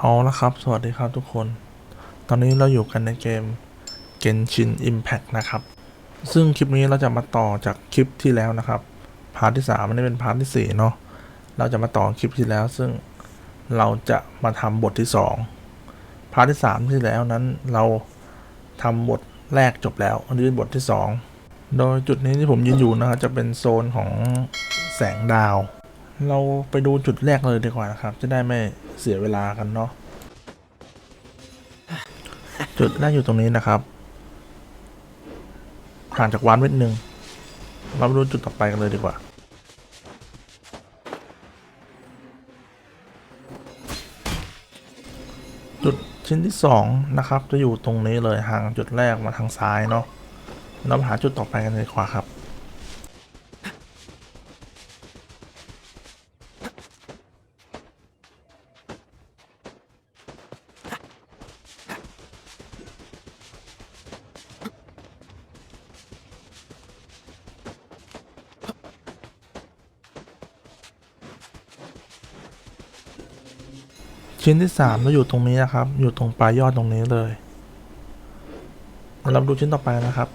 เอาละครับ สวัสดีครับทุกคน ตอนนี้เราอยู่กันในเกม Genshin Impact นะครับ ซึ่งคลิปนี้เราจะมาต่อจากคลิปที่แล้วนะครับ พาร์ทที่3มันได้เป็นพาร์ทที่4เนาะ เราจะมาต่อคลิปที่แล้ว ซึ่งเราจะมาทำบทที่ 2 พาร์ทที่ 3 ที่แล้วนั้นเราทำบทแรกจบแล้ว อันนี้เป็นบทที่ 2 โดยจุดนี้ที่ผมยืนอยู่นะครับจะเป็นโซนของแสงดาว เราไปดูจุดแรกเลยดีกว่านะครับ จะได้ไม่เสียเวลากันเนาะจุดแรกอยู่ตรงนี้นะครับห่างจากวานเม็ดหนึ่งเราไปดูจุดต่อไปกันเลยดีกว่า จุดชิ้นที่สองนะครับ จะอยู่ตรงนี้เลยห่างจุดแรกมาทางซ้ายเนาะเราหาจุดต่อไปกันเลยดีกว่าครับ ชิ้นที่สามจะอยู่ตรงนี้นะครับ อยู่ตรงปลายยอดตรงนี้เลยเราดูชิ้นต่อไปนะครับ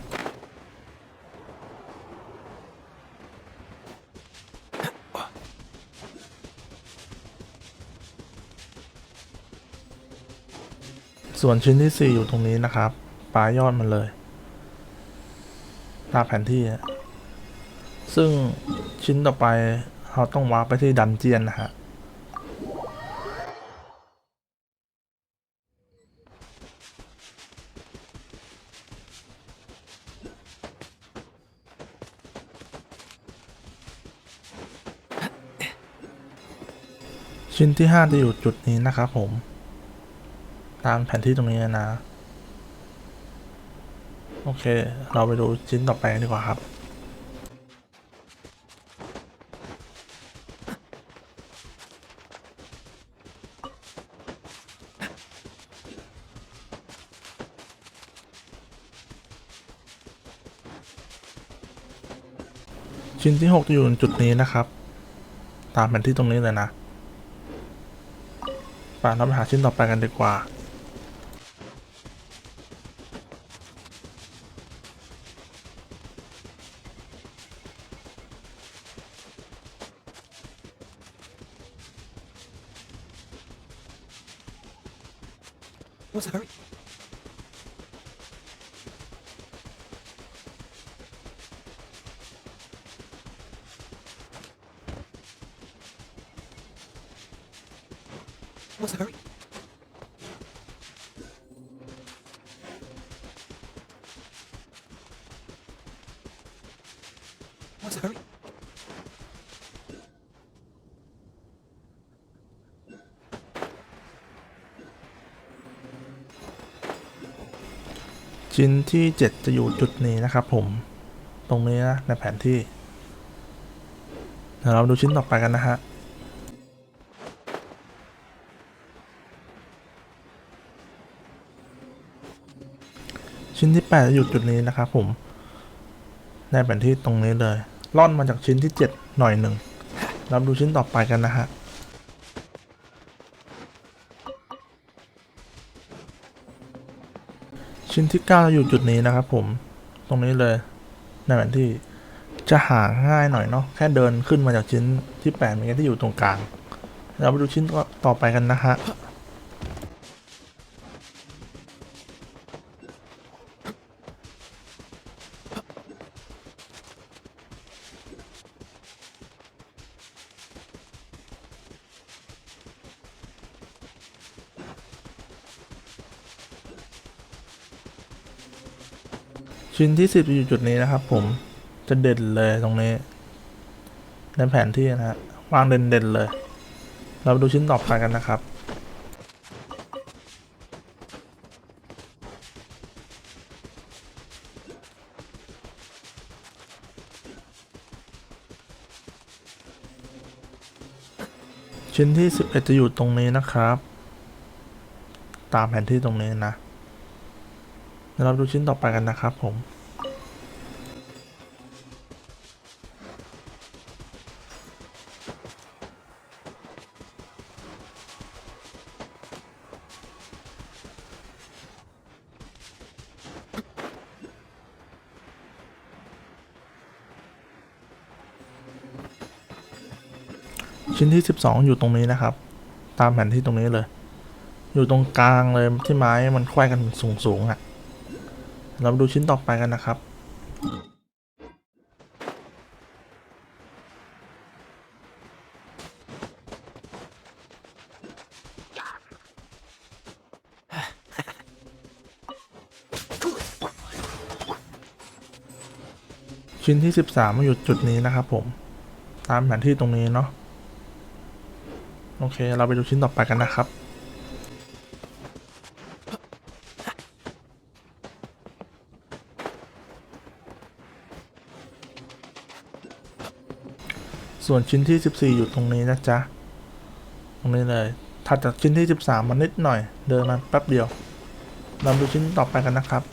ส่วนชิ้นที่สี่อยู่ตรงนี้นะครับ ปลายยอดมันเลยตามแผนที่ ซึ่งชิ้นต่อไปเราต้องวาร์ปไปที่ดันเจียนนะฮะ ชิ้นที่ห้าจะอยู่จุดนี้นะครับผม ตามแผนที่ตรงนี้นะ โอเค เราไปดูชิ้นต่อไปดีกว่าครับชิ้นที่หกจะอยู่จุดนี้นะครับ ตามแผนที่ตรงนี้เลยนะ ป่าเราไปหาชิ้นต่อไปกันดีกว่า What's the hurry? What's the hurry? What's the hurry? ชิ้นที่เจ็ดจะอยู่จุดนี้นะครับผม ตรงนี้นะในแผนที่ เดี๋ยวเราดูชิ้นต่อไปกันนะฮะ ชิ้นที่แปดจะอยู่จุดนี้นะครับผม ในแผนที่ตรงนี้เลย ล่อนมาจากชิ้นที่เจ็ดหน่อยหนึ่งเราดูชิ้นต่อไปกันนะฮะชิ้นที่เก้าจะอยู่จุดนี้นะครับผมตรงนี้เลยในแผนที่จะหาง่ายหน่อยเนาะแค่เดินขึ้นมาจากชิ้นที่แปดเมื่อกี้ที่อยู่ตรงกลาง เราไปดูชิ้นต่อไปกันนะฮะ ชิ้นที่สิบอยู่จุดนี้นะครับ ผมจะเด่นเลยตรงนี้ในแผนที่นะฮะวางเด่นๆเลย เราไปดูชิ้นต่อไปกันนะครับ ชิ้นที่สิบเอจะอยู่ตรงนี้นะครับ ตามแผนที่ตรงนี้นะ เดี๋ยวเราดูชิ้นต่อไปกันนะครับผมชิ้นที่ 12 อยู่ตรงนี้นะครับ ตามแผนที่ตรงนี้เลย อยู่ตรงกลางเลยที่ไม้มันควายกันสูงๆอะ่ะ เรามาดูชิ้นต่อไปกันนะครับ ชิ้นที่ 13มาอยู่จุดนี้นะครับผม ตามแผนที่ตรงนี้เนาะ โอเค เราไปดูชิ้นต่อไปกันนะครับ ส่วนชิ้นที่ 14 อยู่ตรงนี้นะจ๊ะ ตรงนี้เลยถัดจากชิ้นที่ 13 มานิดหน่อย เดินมาแป๊บเดียวเราดูชิ้นต่อไปกันนะครับ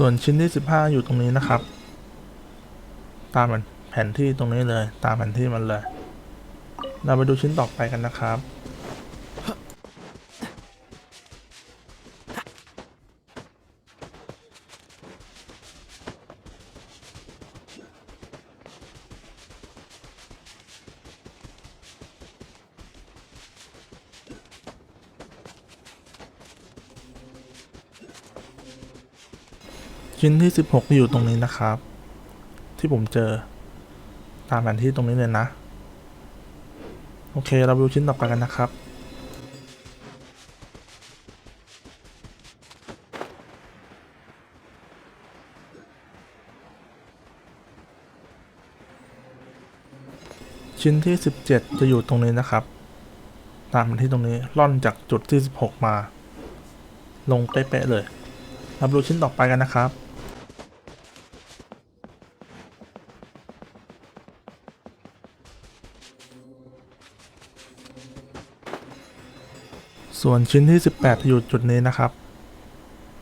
ส่วนชิ้นที่ 15 อยู่ตรงนี้นะครับ ตามแผนที่ตรงนี้เลย ตามแผนที่มันเลย เราไปดูชิ้นต่อไปกันนะครับ ชิ้นที่ 16 อยู่ตรงนี้นะครับ ที่ผมเจอตามแผนที่ตรงนี้เลยนะ โอเค เราดูชิ้นต่อไปกันนะครับชิ้นที่ 17 จะอยู่ตรงนี้นะครับ ตามแผนที่ตรงนี้ล่อนจากจุดที่ 16 มา ลงเป๊ะๆเลยเราไปดูชิ้นต่อไปกันนะครับ ส่วนชิ้นที่ 18 อยู่จุดนี้นะครับ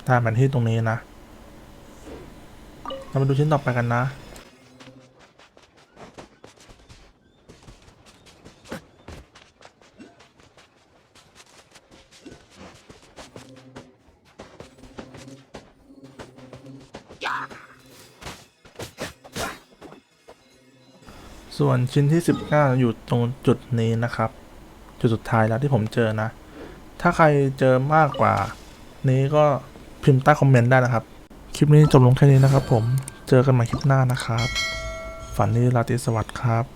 ตามแผนที่ตรงนี้นะ เรามาดูชิ้นต่อไปกันนะ ส่วนชิ้นที่ 19 อยู่ตรงจุดนี้นะครับ จุดสุดท้ายแล้วที่ผมเจอนะ ถ้าใครเจอมากกว่า นี้ก็พิมพ์ใต้คอมเมนต์ได้นะครับ คลิปนี้จบลงแค่นี้นะครับผม เจอกันใหม่คลิปหน้านะครับ ฝันดีราตรีสวัสดิ์ครับ